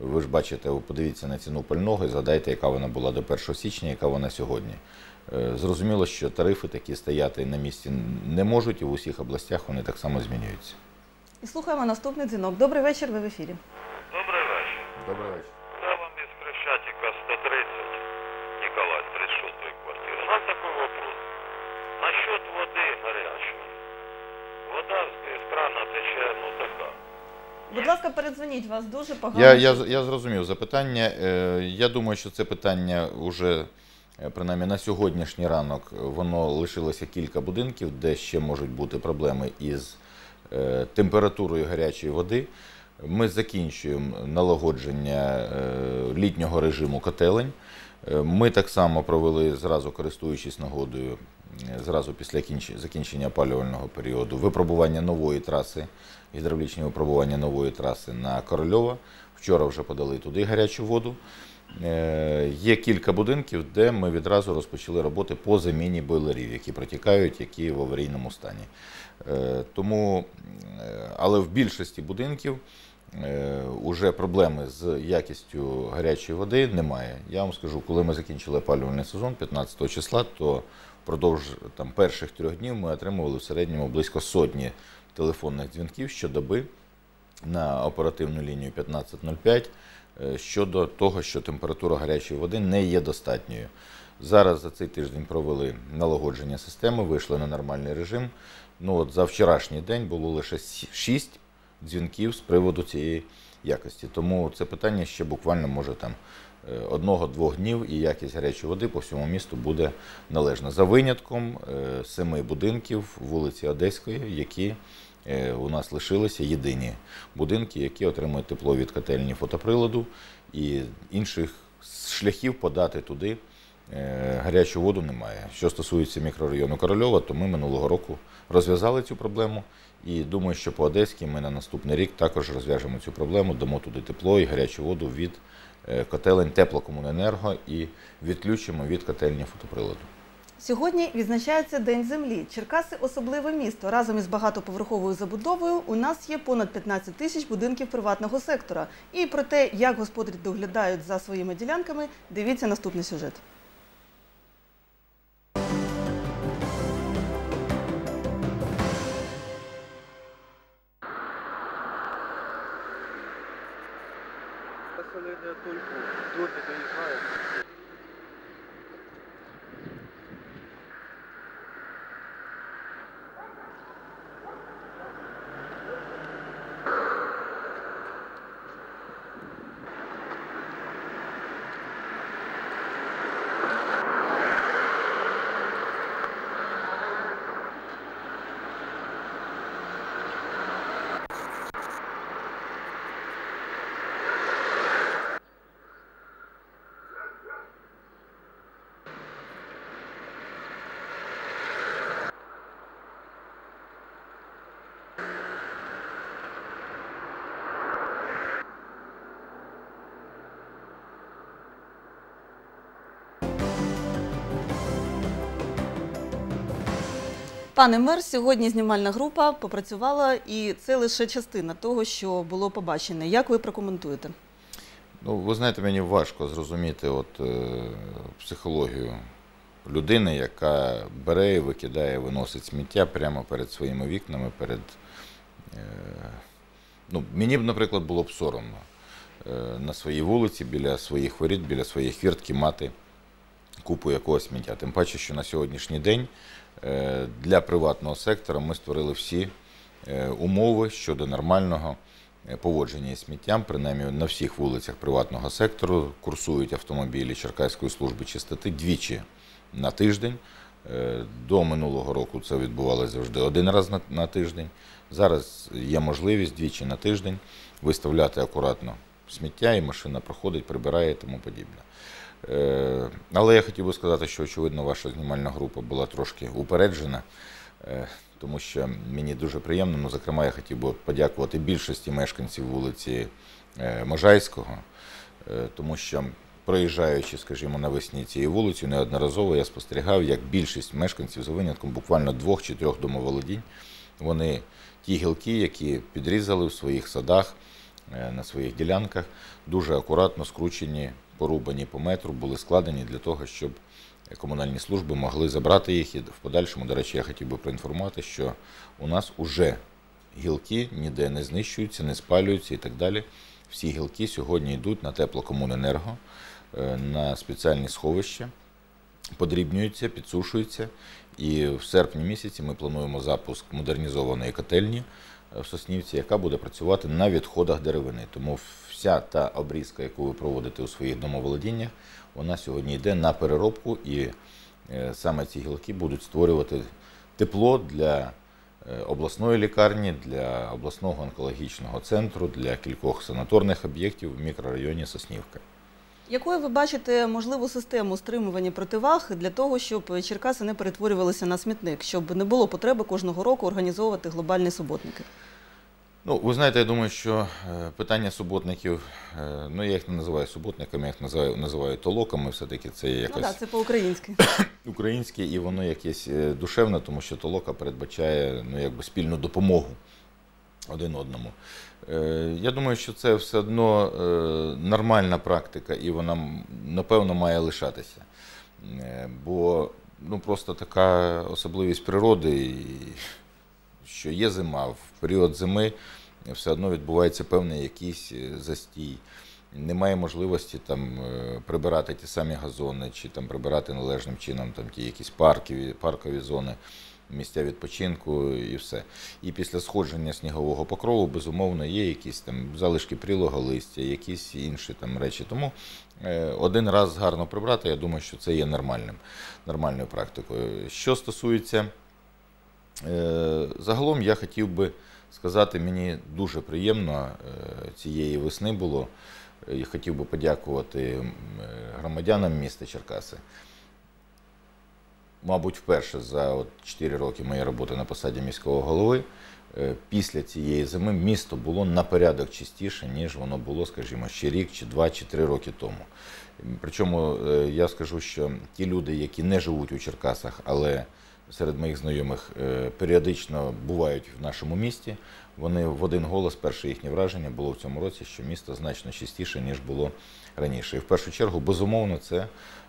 Ви ж бачите, ви подивіться на ціну пального і згадайте, яка вона була до 1 січня, яка вона сьогодні. Е, Зрозуміло, що тарифи такі стояти на місці не можуть, і в усіх областях вони так само змінюються. І слухаємо наступний дзвінок. Добрий вечір, ви в ефірі. Добрий вечір. Добрий вечір. Будь ласка, передзвоніть вас дуже погано. Я, я, я зрозумів запитання. Е, Я думаю, що це питання вже принаймні на сьогоднішній ранок воно лишилося кілька будинків, де ще можуть бути проблеми із е, температурою гарячої води. Ми закінчуємо налагодження е, літнього режиму котелень. Е, Ми так само провели, зразу користуючись нагодою, е, зразу після закінчення опалювального періоду, випробування нової траси, гідравлічні випробування нової траси на Корольова. Вчора вже подали туди гарячу воду. Е, Є кілька будинків, де ми відразу розпочали роботи по заміні бойлерів, які протікають, які в аварійному стані. Е, Тому, е, але в більшості будинків е, уже проблеми з якістю гарячої води немає. Я вам скажу, коли ми закінчили опалювальний сезон 15 числа, то впродовж там, перших трьох днів ми отримували в середньому близько сотні телефонних дзвінків щодоби на оперативну лінію 1505 е, щодо того, що температура гарячої води не є достатньою. Зараз за цей тиждень провели налагодження системи, вийшли на нормальний режим. Ну от за вчорашній день було лише 6 дзвінків з приводу цієї якості. Тому це питання ще буквально може там одного-двох днів і якість гарячої води по всьому місту буде належна. За винятком е, семи будинків вулиці Одеської, які е, у нас лишилися єдині будинки, які отримують тепло від котельні фотоприладу, і інших шляхів подати туди е, гарячу воду немає. Що стосується мікрорайону Корольова, то ми минулого року розв'язали цю проблему. І думаю, що по Одеській ми на наступний рік також розв'яжемо цю проблему, дамо туди тепло і гарячу воду від е, котелень теплокомуненерго і відключимо від котельні фотоприладу. Сьогодні відзначається День землі. Черкаси особливе місто. Разом із багатоповерховою забудовою у нас є понад 15 тисяч будинків приватного сектора. І про те, як господарі доглядають за своїми ділянками, дивіться наступний сюжет. Населення только до не Пане мер, сьогодні знімальна група попрацювала, і це лише частина того, що було побачене. Як ви прокоментуєте? Ну, ви знаєте, мені важко зрозуміти от, е, психологію людини, яка бере і викидає, виносить сміття прямо перед своїми вікнами, перед. Е, ну, мені б, наприклад, було б соромно е, на своїй вулиці, біля своїх воріт, біля своєї хвіртки мати купу якогось сміття. Тим паче, що на сьогоднішній день для приватного сектора ми створили всі е, умови щодо нормального е, поводження із сміттям. Принаймні на всіх вулицях приватного сектору курсують автомобілі Черкаської служби чистоти двічі на тиждень. Е, До минулого року це відбувалося завжди один раз на тиждень. Зараз є можливість двічі на тиждень виставляти акуратно сміття, і машина проходить, прибирає і тому подібне. Е, Але я хотів би сказати, що очевидно ваша знімальна група була трошки упереджена, е, тому що мені дуже приємно. Ну, зокрема, я хотів би подякувати більшості мешканців вулиці е, Можайського, тому що проїжджаючи, скажімо, навесні цією вулицею, неодноразово я спостерігав, як більшість мешканців за винятком буквально двох чи трьох домоволодінь, вони ті гілки, які підрізали в своїх садах, на своїх ділянках. Дуже акуратно скручені, порубані по метру, були складені для того, щоб комунальні служби могли забрати їх. І в подальшому, до речі, я хотів би проінформувати, що у нас уже гілки ніде не знищуються, не спалюються і так далі. Всі гілки сьогодні йдуть на теплокомуненерго, е, на спеціальні сховища, подрібнюються, підсушуються. І в серпні місяці ми плануємо запуск модернізованої котельні е, в Соснівці, яка буде працювати на відходах деревини. Тому вся та обрізка, яку ви проводите у своїх домоволодіннях, вона сьогодні йде на переробку, і е, саме ці гілки будуть створювати тепло для е, обласної лікарні, для обласного онкологічного центру, для кількох санаторних об'єктів в мікрорайоні Соснівка. Якою ви бачите можливу систему стримування противаг для того, щоб Черкаси не перетворювалися на смітник, щоб не було потреби кожного року організовувати глобальні суботники? Ну, ви знаєте, я думаю, що е, питання суботників, е, ну я їх не називаю суботниками, я їх називаю, називаю толоками, все-таки це є Ну якось так, це по-українськи. українське і воно якесь е, душевне, тому що толока передбачає ну, якби спільну допомогу один одному. Я думаю, що це все одно нормальна практика, і вона напевно має лишатися. Бо ну, просто така особливість природи, і що є зима, в період зими все одно відбувається певний якийсь е, застій. Немає можливості там е, прибирати ті самі газони, чи там прибирати належним чином там ті якісь паркові, паркові зони, місця відпочинку і все. І після сходження снігового покрову, безумовно, є якісь там залишки прілого листя, якісь інші там речі. Тому е, один раз гарно прибрати, я думаю, що це є нормальним, нормальною практикою. Що стосується Загалом я хотів би сказати, мені дуже приємно е, цієї весни було. Я хотів би подякувати е, громадянам міста Черкаси. Мабуть, вперше за от 4 роки моєї роботи на посаді міського голови. е, Після цієї зими місто було на порядок чистіше, ніж воно було, скажімо, ще рік, чи два, чи три роки тому. Причому е, я скажу, що ті люди, які не живуть у Черкасах, але серед моїх знайомих е, періодично бувають в нашому місті. Вони в один голос, перше їхнє враження було в цьому році, що місто значно чистіше, ніж було раніше. І в першу чергу, безумовно, це,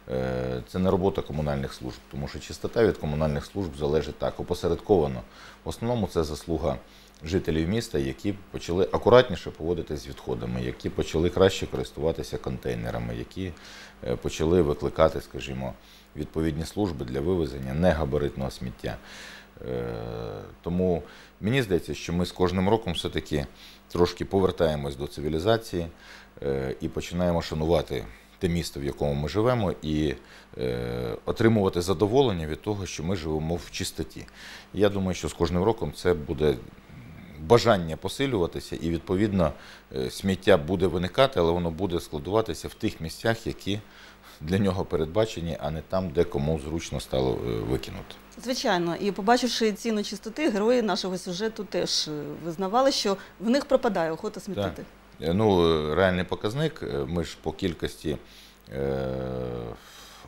е, це не робота комунальних служб, тому що чистота від комунальних служб залежить так, опосередковано. В основному це заслуга жителів міста, які почали акуратніше поводитися з відходами, які почали краще користуватися контейнерами, які е, почали викликати, скажімо, відповідні служби для вивезення негабаритного сміття. Е, Тому мені здається, що ми з кожним роком все-таки трошки повертаємось до цивілізації е, і починаємо шанувати те місто, в якому ми живемо, і отримувати задоволення від того, що ми живемо в чистоті. Я думаю, що з кожним роком це буде бажання посилюватися, і відповідно е, сміття буде виникати, але воно буде складуватися в тих місцях, які для нього передбачені, а не там, де кому зручно стало е, викинути. Звичайно, і побачивши ціну чистоти, герої нашого сюжету теж е, визнавали, що в них пропадає охота смітити. Ну, реальний показник. Ми ж по кількості е,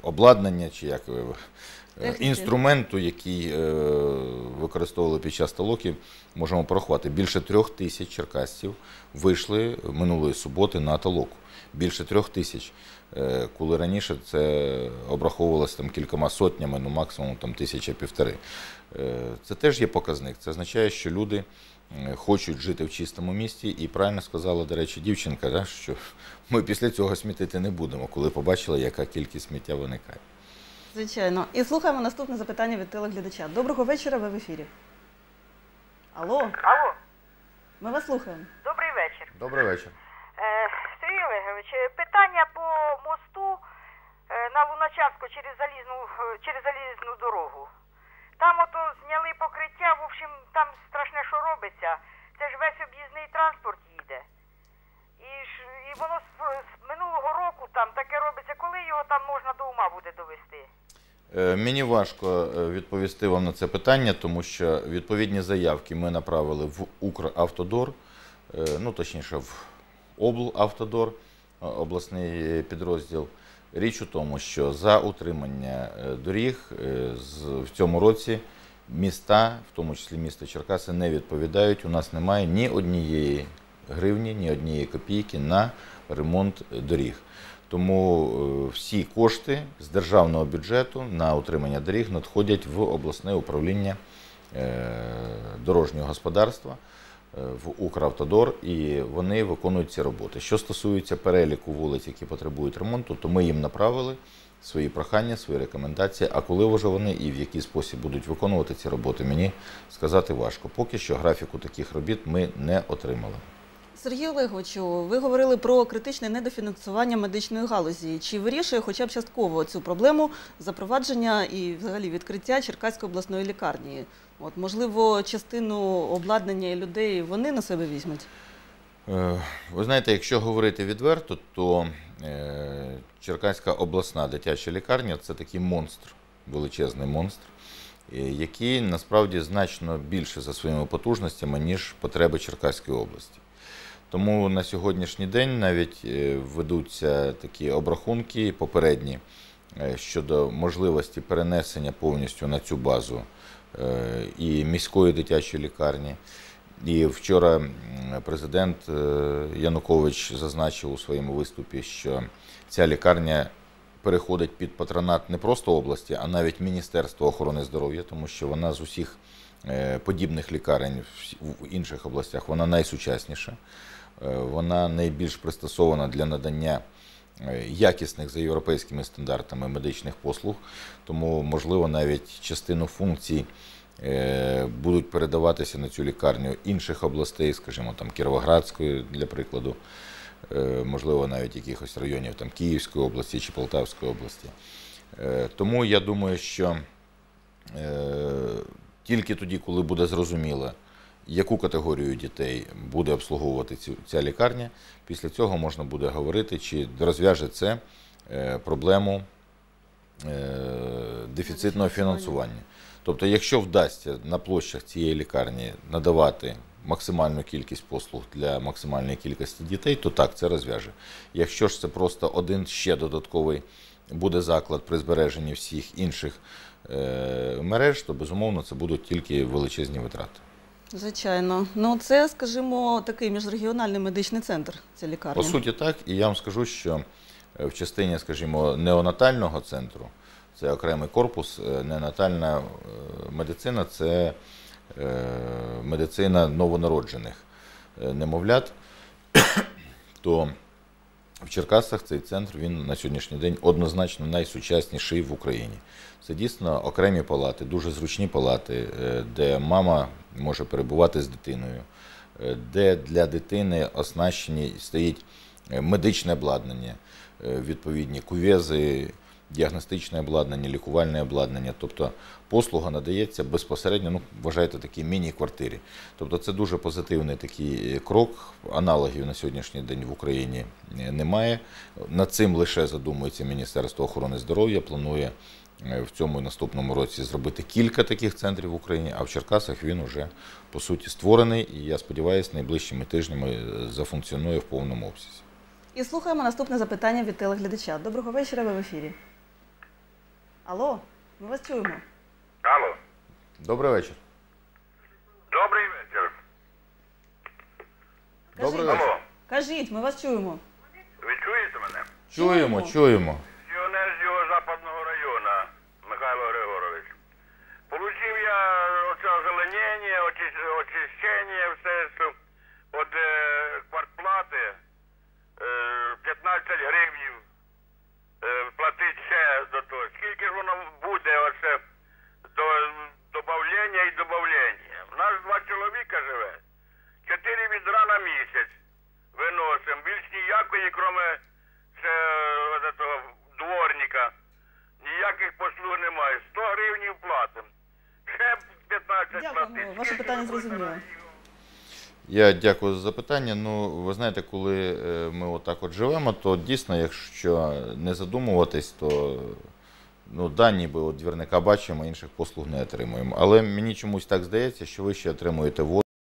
обладнання чи як. Інструменту, який е, використовували під час толоки, можемо порахувати. Більше трьох тисяч черкасців вийшли минулої суботи на толоку. Більше трьох тисяч. Е, Коли раніше це обраховувалося там кількома сотнями, ну максимум там тисяча півтори. Е, Це теж є показник. Це означає, що люди е, хочуть жити в чистому місті. І правильно сказала, до речі, дівчинка, да, що ми після цього смітити не будемо, коли побачили, яка кількість сміття виникає. Звичайно. І слухаємо наступне запитання від телеглядача. Доброго вечора, ви в ефірі. Алло, Алло, ми вас слухаємо. добрий вечір. Добрий вечір. Е, Сергій Олегович, е, питання по мосту е, на Луначарську через залізну, е, через залізну дорогу. Там ото зняли покриття, в общем, там страшне, що робиться. Це ж весь об'їзний транспорт. І, ж, і воно з, з минулого року там таке робиться, коли його там можна до ума буде довести. Е, Мені важко е, відповісти вам на це питання, тому що відповідні заявки ми направили в Укравтодор, е, ну точніше в облавтодор, обласний підрозділ. Річ у тому, що за утримання доріг в цьому році міста, в тому числі місто Черкаси, не відповідають. У нас немає ні однієї гривні, ні однієї копійки на ремонт доріг. Тому е, всі кошти з державного бюджету на утримання доріг надходять в обласне управління е, дорожнього господарства е, в Укравтодор, і вони виконують ці роботи. Що стосується переліку вулиць, які потребують ремонту, то ми їм направили свої прохання, свої рекомендації. А коли вже вони і в який спосіб будуть виконувати ці роботи, мені сказати важко. Поки що графіку таких робіт ми не отримали. Сергій Олеговичу, ви говорили про критичне недофінансування медичної галузі. Чи вирішує хоча б частково цю проблему запровадження і взагалі відкриття Черкаської обласної лікарні? От, можливо, частину обладнання і людей вони на себе візьмуть? Е, Ви знаєте, якщо говорити відверто, то е, Черкаська обласна дитяча лікарня це такий монстр, величезний монстр, е, який насправді значно більше за своїми потужностями, ніж потреби Черкаської області. Тому на сьогоднішній день навіть е, ведуться такі обрахунки попередні е, щодо можливості перенесення повністю на цю базу е, і міської дитячої лікарні. І вчора президент Янукович зазначив у своєму виступі, що ця лікарня переходить під патронат не просто області, а навіть Міністерства охорони здоров'я, тому що вона з усіх подібних лікарень в інших областях вона найсучасніша, вона найбільш пристосована для надання е, якісних за європейськими стандартами медичних послуг, тому можливо навіть частину функцій е, будуть передаватися на цю лікарню інших областей, скажімо, там Кіровоградської, для прикладу, е, можливо, навіть якихось районів там Київської області чи Полтавської області. Е, Тому я думаю, що е, тільки тоді, коли буде зрозуміло, яку категорію дітей буде обслуговувати ця лікарня, після цього можна буде говорити, чи розв'яже це е, проблему е, дефіцитного фінансування. Тобто, якщо вдасться на площах цієї лікарні надавати максимальну кількість послуг для максимальної кількості дітей, то так, це розв'яже. Якщо ж це просто один ще додатковий буде заклад при збереженні всіх інших е, мереж, то безумовно це будуть тільки величезні витрати. Звичайно. Ну, це, скажімо, такий міжрегіональний медичний центр, ця лікарня. По суті, так. І я вам скажу, що е, в частині, скажімо, неонатального центру, це окремий корпус, е, неонатальна е, медицина це медицина новонароджених немовлят, то в Черкасах цей центр він на сьогоднішній день однозначно найсучасніший в Україні. Це дійсно окремі палати, дуже зручні палати, е, де мама може перебувати з дитиною, е, де для дитини оснащені стоїть е, медичне обладнання, відповідні кувези, діагностичне обладнання, лікувальне обладнання. Тобто послуга надається безпосередньо, ну, вважайте, такій міні-квартирі. Тобто це дуже позитивний такий е, крок. Аналогів на сьогоднішній день в Україні е, немає. Над цим лише задумується Міністерство охорони здоров'я, планує е, в цьому і наступному році зробити кілька таких центрів в Україні, а в Черкасах він уже по суті створений. І я сподіваюся, найближчими тижнями зафункціонує в повному обсязі. І слухаємо наступне запитання від телеглядача. Доброго вечора, ви в ефірі. Алло, ми вас чуємо. Алло. Добрий вечір. Добрий вечір. Добрий Кажіть. вечір. Алло. Кажіть, ми вас чуємо. Ви чуєте мене? Чуємо, Чуємо. чуємо. Пенсіонер з його западного району Михайло Григорович. Получив я оце озеленення, очи- очищення, все, що от е, квартплати е, 15 гривнів е, платить ще до того. Скільки ж воно буде оце до добавлення і добавлення? У нас два чоловіка живе. Чотири відра на місяць виносимо. Більш ніякої, кроме це, дворника. Ніяких послуг немає. 100 гривень платимо. Ще 15 Дякуємо. платить. Ваше питання зрозуміло. Я дякую за запитання. Ну, ви знаєте, коли е, ми отак от живемо, то дійсно, якщо не задумуватись, то ну, да, ніби от двірника бачимо, інших послуг не отримуємо. Але мені чомусь так здається, що ви ще отримуєте воду.